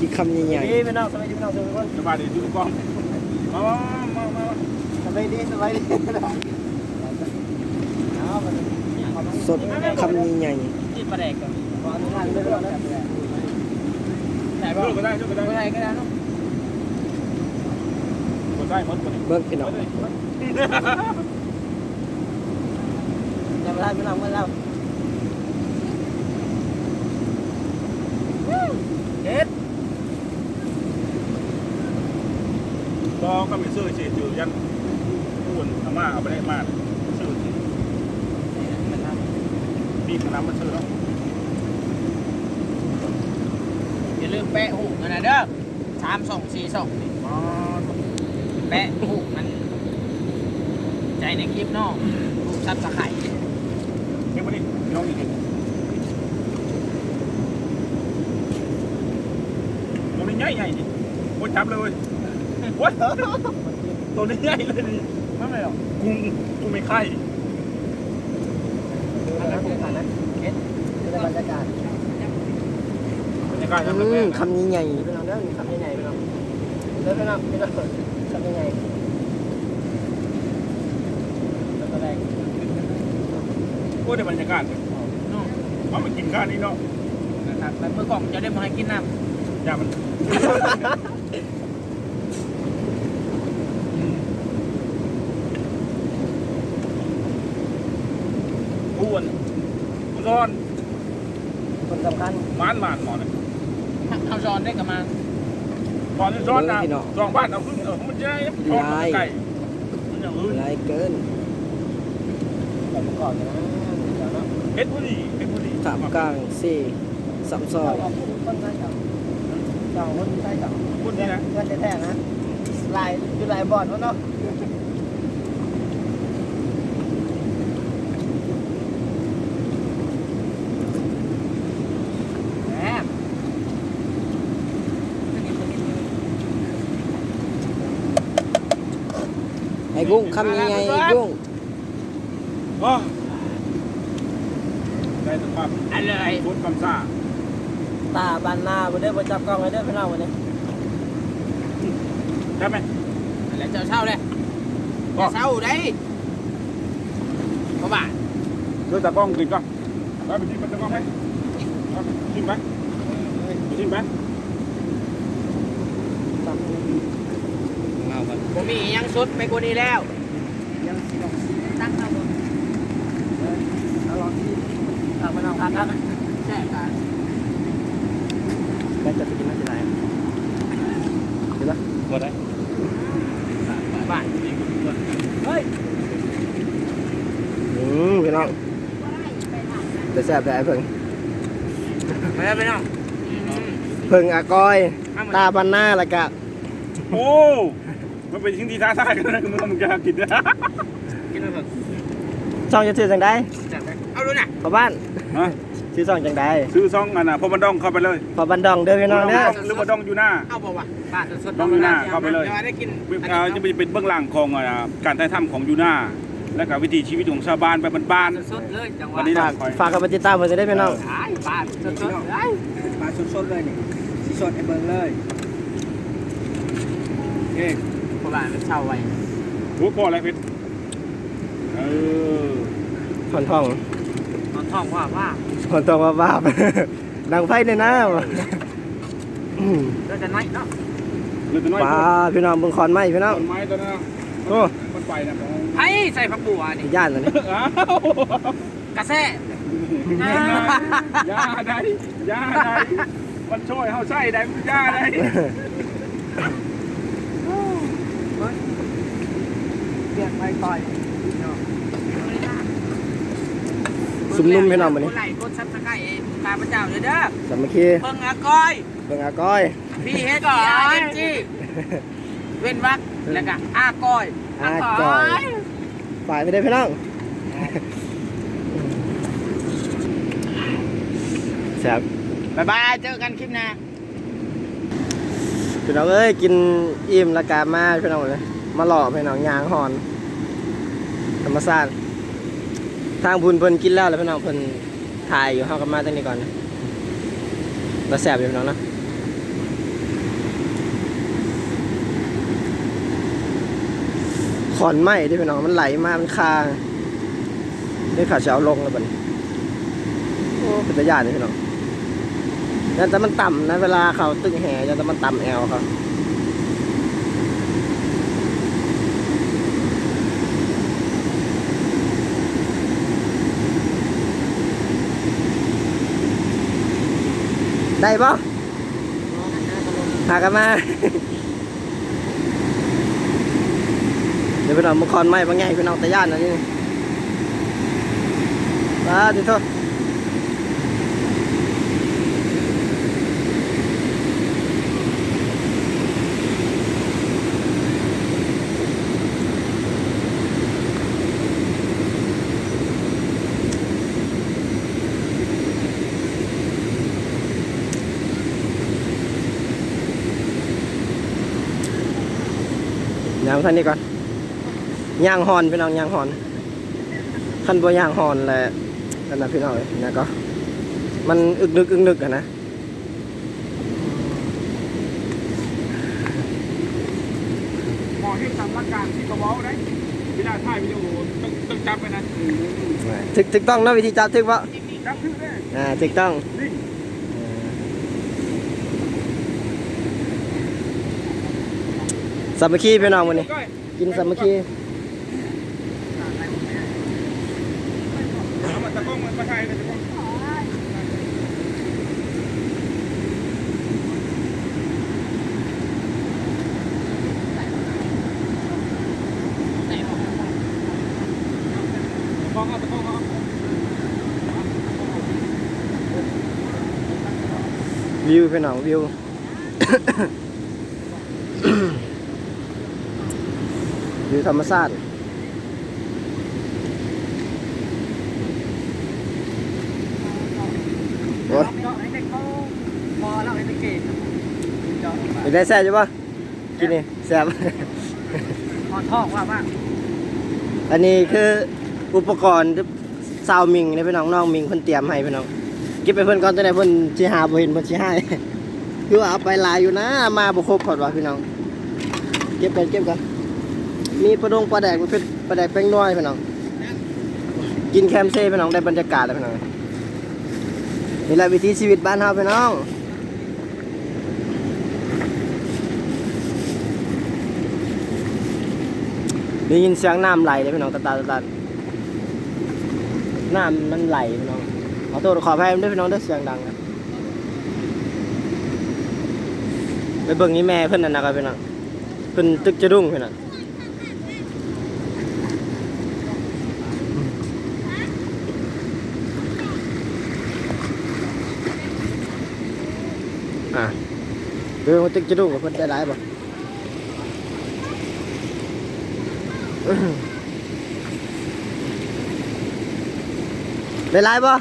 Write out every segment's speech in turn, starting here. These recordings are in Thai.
กินคำใหญ่ดีพี่น้องสบายดีพี่น้องทุกคนสบายดีทุกกองมามามามาสบายดีสบายดีเอาไปๆสดคำใหญ่ที่ประเด็กกันขออนุญาตเรื่องนั้นไหนบ้างเลิกก็ได้เลิกก็ได้ไม่ได้ก็ได้เนาะกดได้หมดกดๆเบิ่งพี่น้องได้ยังไม่ได้พี่น้องเมื่อแล้วเด็ด ก็ก็มีซื้อสิอยู่ยันอุ่นอาม่าเอาไปได้มากซื้อมีขนมมาซื้อแล้วอย่าลืมแปะหูกันนะเด้อสามสองสี่สองแปะหูมัน ใจในคลิปเนอกรูปซับสไข่เฮ้ยมาดิน้องอีกทีตัวนี้ใหญ่ใหญ่ดิโอ้ยจับเลย โอ้ยตัวนี้ใหญ่เลยดิไม่ไม่หรอกกุ้งกุ้งไม่ไข่อันนั้นผมผ่านนะเด็ดจะได้บรรยากาศบรรยากาศอืมคำใหญ่พี่น้องเด้อทำยังไงพี่น้องเด้อพี่น้องพี่น้องทำยังไงแล้วก็แรงโอ้ยได้บรรยากาศเอามากินข้าวนี่เนาะนะครับแล้วเมื่อกล่องจะได้มาให้กินน้อย่ามัน อ้วนร้อนคนสำคัญหมานหมานหมอนำเอาช้อนได้กับมาหมอนร้อนนะสองบ้านเอาขึ้นเออมันจะทอดไก่มันอย่างอื่นๆหลายเกินแต่ก่อนนะเดี๋ยวนะเฮ็ดผู้ดีเฮ็ดผู้ดีสามกลางสี่สามซอยเจ้าคนใต้เจ้าเจ้าคนใต้เจ้าพูดนี่นะเพื่อนแท้ๆนะลายอยู่ลายบอดวะเนาะ แหม ไอ้ กุ้งคำใหญ่ๆไอ้กุ้งอ๋อได้สภาพอันเลยพูดคำซ่าตาบานนาบ่ได้บ่จับกล้องให้เด้อพี่น้องวันนี้ได้ไหมอันเลยเจ้าเช่าเลยอย่าเช่าได้เพราะว่าด้วยตากล้องกินก่อนไปไปชิมไปตากล้องไหมชิมไหมชิมไหม ผมมียังสุดไปกว่านี้แล้วยังสิลองตั้งเอาบนเอาลองที่ทางพี่น้องครับครับแช่กันแม่จะไปกินน้ำอะไรหมดเลยบ้านเฮ้ยอืมพี่น้องแต่แซ่บแต่เพิ่งไปแล้วไปน้องเพิ่งอากอย ตาบันหน้าแล้วก็โอ้ มันเป็นสิ่งที่ท้าทายกันนะมึงมึงจะกินนะกินแล้วเถอะช่องจะซื้อจังได้จัดไปเอาดูน่ะพอบ้านฮะซื้อช่องจังได้ซื้อซองอันน่ะพอมันดองเข้าไปเลยพอบันดองเด้อพี่น้องเด้อหรือว่าดองอยู่หน้า เอาบอกว่าบ้านสดๆต้องดูหน้าเข้าไปเลย ดี๋วได้กินเอ่อจะเป็นเบื้องหลังของอ่าการถ่ายทำของยูน่าและกับวิถีชีวิตของชาวบ้านแบบบ้านสดๆเลยจังหวัวะนนี้ฝากฝากกับติดตามเพิ่นจะได้พี่น้องขายบ้านสดๆเลยปลาสดๆเลยนี่สิสดให้เบิ่งเลยๆเอ๊ะเพราะว่ามันเช่าไว้หัวคออะไรเพชรเออถอนทองตอนท้องว่าว่าถอนทองว่าบาปดังไฟในน้ำอืมเราจะน้อยเนาะเรือตัวน้อยปลาพี่น้องเบิ่งคอนไม้พี่น้องต้นไม้ตัวนั้นโอ้มันไปนะไอ้ใส่ผักบัวนี่ย่านอันนี้อ้าวกระแซยาได้ยาได้มันช่วยเฮาใส่ได้มันยาได้ เปียกไปต่อยซุ่มนุ่มพี่น้องมื้อนี้ ไหลกดซับสไครต์ตาพระเจ้าเลยเด้อสามัคคีเบิ่งอาก้อยเบิ่งอากอยพี่เฮ็ดพี่อาเอ็มจีเว้นวักแล้วก็อาก้อยอากอยฝ่ายไปได้อพี่น้องแซ่บบ๊ายบายเจอกันคลิปหน้าพี่น้องเอ้ยกินอิ่มและกามาพี่น้องเลย มาหล่อไปน้องยางหอน ธรรมชาติทางพุนเพิ่นกินแล้วแล้วพี่น้องเพิ่นถ่ายอยู่ห้องกันมาตั้งนี้ก่อนเราแสบอยู่พี่น้องเนาะขอนไหมที่พี่น้องมันไหลมามันคานี่ขาเช้าลงแล้วบัดโอ้เป็นยานนี่พี่น้องแต่มันต่ำนะเวลาเขาตึงแห่จะแต่มันต่ำแอลเขา ได้ปะหากันมาเดี๋ยวไปนอนมาคอนไม้บางไงพี่น้องตะย่านนะนี่มาติโทษ ยางท่านนี้ก่อนย่างหอนพี่น้องย่างหอนขั้นบ่ย่างหอนแหละนั่นนะพี่น้องเอ้ยนะก็ มันอึกนึกอึกนึกอะนะหมอที่ทำราชการที่กระเว้าได้ไม่ได้ถ่ายวิดีโอต้องต้องจับไปนะถึกถึกต้องเนาะวิธีจับถึกปะจับชื่อได้อ่าถึกต้องนี่ สามัคคีพี่น้องวันนี้ กินสามัคคีเอามาตะกล้องมาถ่ายเลยตะกล้องไหนบอกตะกล้องเอาตะกล้องเอาวิวพี่น้องวิว วิวธรรมชาติโอ้ยเจาะให้เด็กเขาพอแล้วให้เด็กเก่งเจาะเป็นได้แซ่บใช่ปะกินนี่แซ่บพอท่องว่าว่าอันนี้คืออุปกรณ์ที่ซาวมิงนี่พี่น้องน้องมิงเพิ่นเตรียมให้พี่น้องเก็บไปเพิ่นก่อนตัวไหนเพิ่นสิหาบ่เห็นเพิ่นสิให้คือว่าเอาไปหลายอยู่นะ มาบ่ครบพอดว่าพี่น้อง เก็บกันเก็บกัน มีปลาดงปลาแดกมันเป็นปลาแดกแป้งน้อยพี่น้อง กินแคมเซ่พี่น้องได้บรรยากาศแล้วพี่น้องนี่แหละวิถีชีวิตบ้านเฮาพี่น้องได้ยินเสียงน้ำไหลเลยพี่น้องตาตาตาตาน้ำมันไหลพี่น้องขอโทษขออภัยด้วยพี่น้องได้เสียงดังนะไปเบิ่งนี่แม่เพิ่นนั่นนะครับพี่น้องเพิ่อนตึกจะรุ่งพี่น้อง เรื่องว่าตึกจะรุ่งกับเพิ่นได้หลายบ่ได้หลายบ่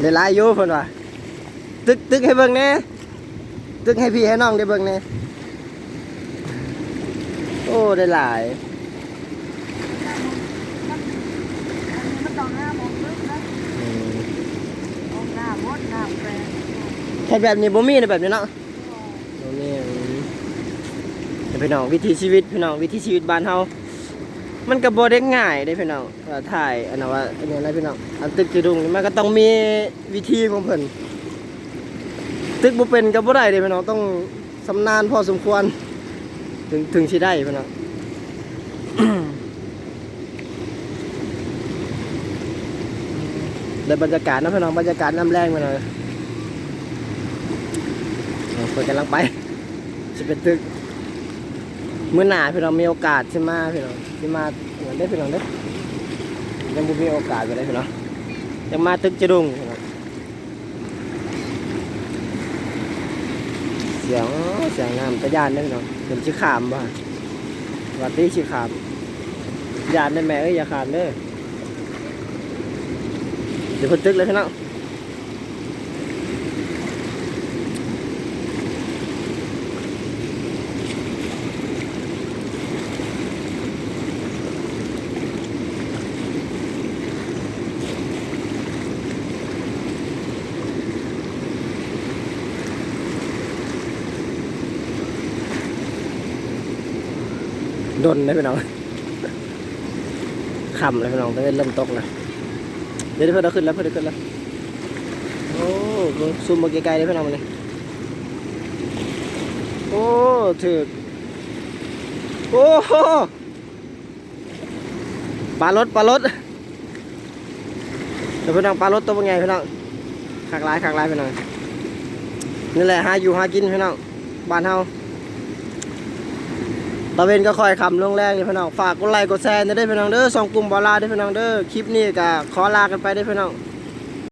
ได้หลายอยู่เพิ่นว่าตึกตึกให้เบิ่งแน่ตึกให้พี่ให้น้องได้เบิ่งแน่โอ้ได้หลาย มันต้องหน้ามองลึกนะ อืม มองหน้ามดหน้าแปร แค่แบบนี้บ่มีในแบบนี้เนาะบ่มีอืมแต่พี่น้องวิถีชีวิตพี่น้องวิถีชีวิตบ้านเฮามันก็บ่ได้ง่ายเด้พี่น้องว่าถ่ายอันนั้นว่าอันนี้นะพี่น้องอันตึกจีดุงนี่มันก็ต้องมีวิธีของเพิ่นตึกบ่เป็นก็บ่ได้เด้พี่น้องต้องสำนาญพอสมควร ถึงถึงสิได้พี่น้องได้บรรยากาศนะพี่น้องบรรยากาศน้ำแรงไปหน่อยเอาเปิดกำลังไปจะเป็นตึกเมื่อหนาพี่น้องมีโอกาสใช่ไหมพี่น้องที่มาเหมือนได้พี่น้องได้ยังบ่มีโอกาสไปได้พี่น้องยังมาตึกจะดุงเสียงเสียงน้ำตะยานได้พี่น้องเป็นชิขามบ่วัดที่ชิขามยานได้แม่เอ้ยอย่าขามเด้อเดี๋ยวเพิ่นตึกเลยพี่น้อง ดนเลยพี่น้องคำเลยพี่น้องตะเวนเริ่มตกนะเดี๋ยวเพื่อนเราขึ้นแล้วเพื่อนเราขึ้นแล้วโอ้ซูมมาไกลๆเลยพี่น้องมาเลยโอ้ถึกโอ้โหปลารถปลารถเดี๋ยวพี่น้องปลารถตัวเป็นไงพี่น้องขากลายขากลายพี่น้องนี่แหละหาอยู่หากินพี่น้องบ้านเฮา ตะเวนก็คอยคำลงแรงเลยพี่น้อง ฝากกดไลค์กดแชร์ได้พี่น้องเด้อสองกลุ่มบอลลาได้พี่น้องเด้อ คลิปนี้ก็ขอลากันไปได้พี่น้อง